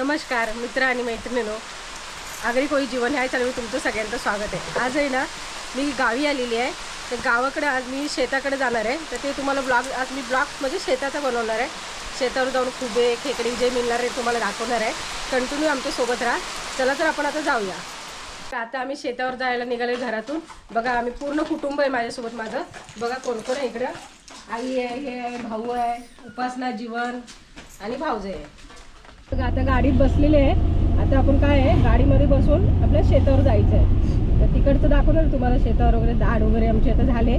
नमस्कार मित्र आणि मैत्रिणीनो. आगरी कोळी जीवन ह्या चॅनलवर तुमचं सगळ्यांचं स्वागत आहे. आज आहे ना मी गावी आलेली आहे. तर गावाकडे आज मी शेताकडे जाणार आहे. तर ते तुम्हाला ब्लॉग आज मी ब्लॉग म्हणजे शेताचा बनवणार आहे. शेतावर जाऊन खुबे खेकडे जे मिळणार आहे तुम्हाला दाखवणार आहे. कंटिन्यू आमच्यासोबत राहा. चला तर आपण आता जाऊया. तर आता आम्ही शेतावर जायला निघाले घरातून. बघा आम्ही पूर्ण कुटुंब आहे माझ्यासोबत माझं. बघा कोण कोण आहे इकडं. आई आहे हे आहे भाऊ आहे उपासना जीवन आणि भाऊज आहे. आता गाडीत बसलेले आहे. आता आपण काय आहे? गाडीमध्ये बसून आपल्या शेतावर जायचं आहे तर तिकडचं दाखवणार तुम्हाला शेतावर वगैरे दाढ वगैरे आमचे आता झाले.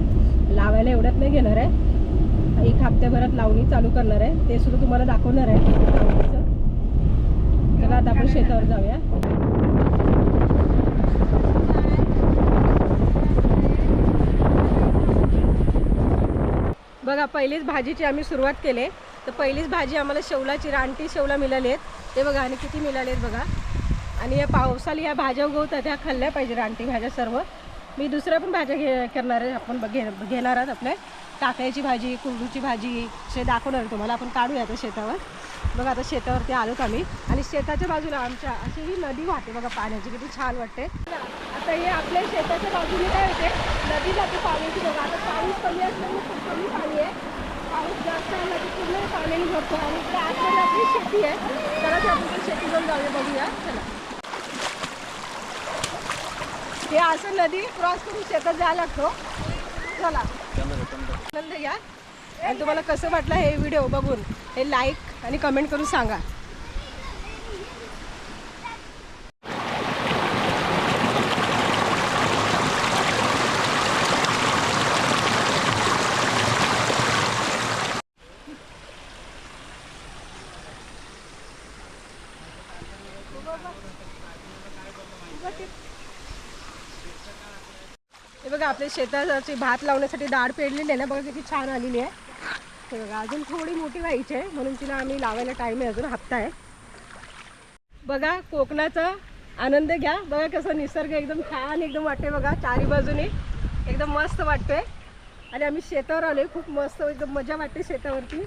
लावायला एवढ्यात नाही घेणार आहे. एक हप्त्याभरात लावणी चालू करणार आहे. ते सुद्धा तुम्हाला दाखवणार आहे. तर आता आपण शेतावर जाऊया. बघा पहिलीच भाजीची आम्ही सुरुवात केली. तर पहिलीच भाजी आम्हाला शेवलाची रानटी शेवला मिळाली आहेत. ते बघा आणि किती मिळाले आहेत बघा. आणि या पावसाला या भाज्या उगवतात ह्या खाल्ल्या पाहिजे रानटी भाज्या सर्व. मी दुसऱ्या पण भाज्या घे करणार आहे. आपण घे घेणार आहात आपल्या. टाकळ्याची भाजी कुंडूची भाजी असे दाखवणार तुम्हाला. आपण काढूया आता शेतावर. बघा आता शेतावरती आलोत आम्ही. आणि शेताच्या बाजूला आमच्या अशी ही नदी वाहते बघा पाण्याची. किती छान वाटते. आता हे आपल्या शेताच्या बाजूने काय होते? नदी जाते पाण्याची बघा आता पाऊस कमी असल्यामुळे कमी पाणी आहे पूर्ण पाण्याने भरतो आणि इकडे आतमध्ये आपली शेती आहे चला ते आपण ती शेती जाऊन जाऊया बघूया चला हे असं नदी क्रॉस करून शेतात जायला लागतो. चला. आनंद घ्या आणि तुम्हाला कसं वाटलं हे व्हिडिओ बघून? हे लाईक आणि कमेंट करून सांगा. आपल्या शेताची भात लावण्यासाठी डाळ पेरलेली आहे ना बघा किती छान आलेली आहे. हे बघा अजून थोडी मोठी व्हायची आहे म्हणून तिला आम्ही लावायला टाईम आहे अजून हप्ता आहे बघा कोकणाचा आनंद घ्या. बघा कसं निसर्ग एकदम छान एकदम वाटते बघा चारी बाजूने एकदम मस्त वाटतोय. आणि आम्ही शेतावर आलोय खूप मस्त एकदम मजा वाटते शेतावरती.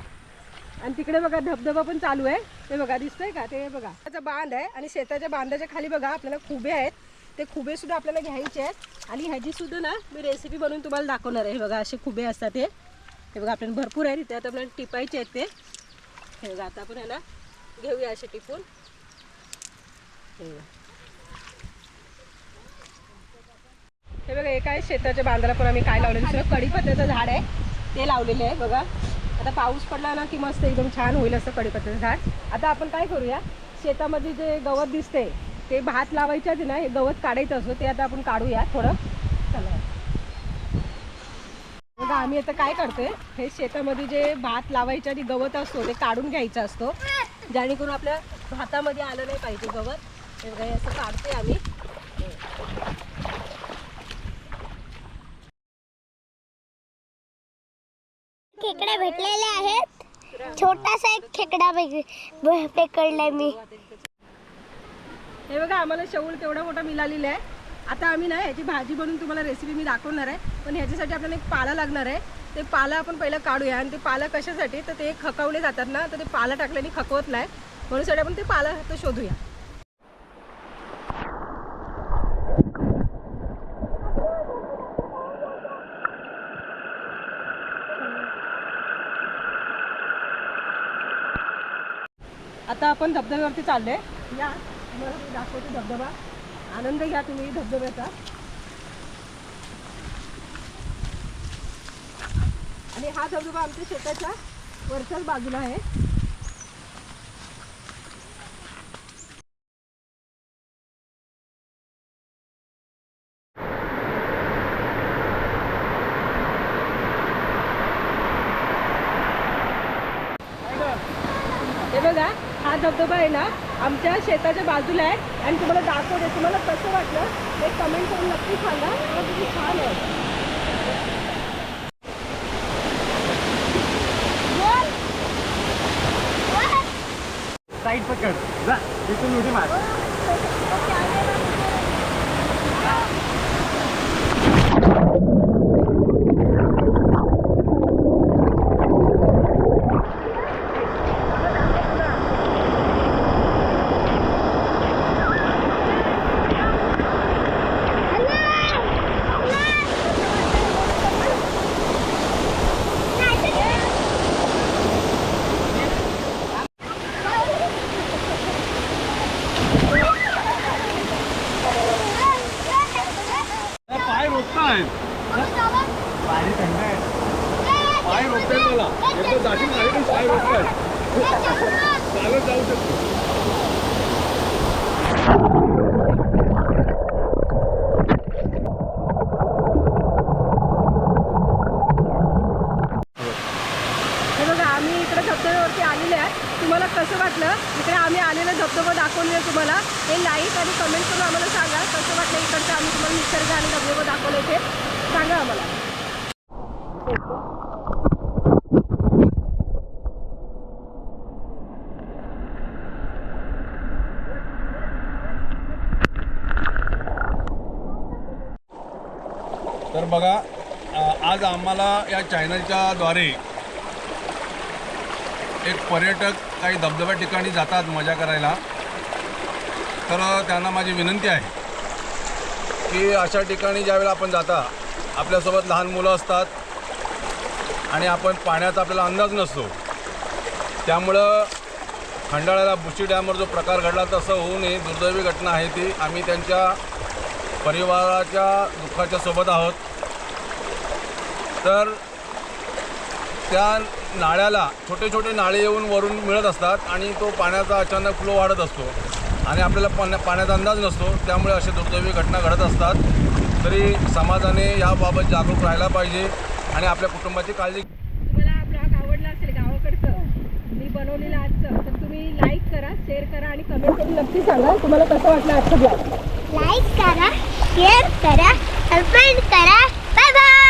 आणि तिकडे बघा धबधबा पण चालू आहे. ते बघा दिसतंय का? ते बघा. त्याचा बांध आहे आणि शेताच्या बांधाच्या खाली बघा आपल्याला खुबे आहेत. ते खुबे सुद्धा आपल्याला घ्यायचे आहेत. आणि ह्याची सुद्धा ना मी रेसिपी बनवून तुम्हाला दाखवणार आहे. हे बघा असे खुबे असतात हे. हे बघा आपल्याला भरपूर आहे तिथे आता आपल्याला टिपायचे आहेत ते. हे बघा आता आपण ह्याला घेऊया असे टिपून. हे बघा. हे एका शेताच्या बांधाला पण आम्ही काय लावलेलं दुसरं कढीपत्त्याचं झाड आहे. ते लावलेलं आहे बघा. आता पाऊस पडला ना की मस्त एकदम छान होईल असं कढीपत्त्याचं झाड. आता आपण काय करूया? शेतामध्ये जे गवत दिसते ते भात लावायच्याच ना हे गवत काढायचं असतं ते आता आपण काढूया थोडं. चला. बघा आम्ही आता काय करतोय हे शेतामध्ये जे भात लावायच्या आधी गवत असतो ते काढून घ्यायचा असतो. जेणेकरून आपल्या भातामध्ये आलं नाही पाहिजे गवत. हे बघा असं काढतोय आम्ही. खेकडे भेटलेले आहेत. छोटासा एक खेकडा पेकडलाय मी. हे बघा आम्हाला शेवळ केवढा मोठा मिळालेला आहे. आता आम्ही ना ह्याची भाजी बनवून तुम्हाला रेसिपी मी दाखवणार आहे. पण ह्याच्यासाठी आपल्याला एक पाला लागणार आहे. ते पाला आपण पहिला काढूया आणि ते पाला कशासाठी? तर ते खकवले जातात ना तर ते पाला टाकल्याने खकवत नाही. म्हणून साठी आपण ते पाला तर शोधूया. आता आपण धबधब्यावरती चाललोय. या. तुम्हाला मी दाखवते धबधबा. आनंद घ्या तुम्ही धबधब्याचा. आणि हा धबधबा आमच्या शेताच्या वरच्याच बाजूला आहे. हे बघा हा धबधबा आहे ना आमच्या शेताच्या बाजूला आहे. आणि तुम्हाला दाखवते तुम्हाला कसं वाटलं हे कमेंट करून नक्की सांगा. किती छान आहे. साईड पकड. जा तिथून उडी मार चालत जाऊ शकतो हे बघा आम्ही इकडे धबधब्यावरती आलेले आहे. तुम्हाला कसं वाटलं? इकडे आम्ही आलेलं धबधबा दाखवले तुम्हाला. हे लाईक आणि कमेंट करून आम्हाला सांगा. कसं वाटलं इकडचं? आम्ही तुम्हाला निसर्ग आणि धबधबा दाखवले ते सांगा आम्हाला. तर बघा आज आम्हाला या चॅनलच्या द्वारे एक पर्यटक काही धबधब्या ठिकाणी जातात मजा करायला. तर त्यांना माझी विनंती आहे की अशा ठिकाणी ज्यावेळेला आपण जाता आपल्यासोबत लहान मुलं असतात आणि आपण पाण्याचा आपल्याला अंदाज नसतो. त्यामुळं खंडाळ्याला बुशी डॅमवर जो प्रकार घडला तसं होऊ नये. दुर्दैवी घटना आहे ती. आम्ही त्यांच्या परिवाराच्या दुःखाच्या सोबत आहोत. तर त्या नाळ्याला छोटे छोटे नाळे येऊन वरून मिळत असतात आणि तो पाण्याचा अचानक फ्लो वाढत असतो आणि आपल्याला पाण्या पाण्याचा अंदाज नसतो. त्यामुळे असे दुर्दैवी घटना घडत असतात. तरी समाजाने याबाबत जागरूक राहायला पाहिजे आणि आपल्या कुटुंबाची काळजी तुम्हाला हा ब्लॉग आवडला असेल गावाकडचं मी बनवलेलं आजचं तर तुम्ही लाईक करा शेअर करा आणि कमेंट करून नक्की सांगा. तुम्हाला कसं वाटलं आजचं ब्लॉग? लाईक करा. share, kara, comment, kara. Bye bye.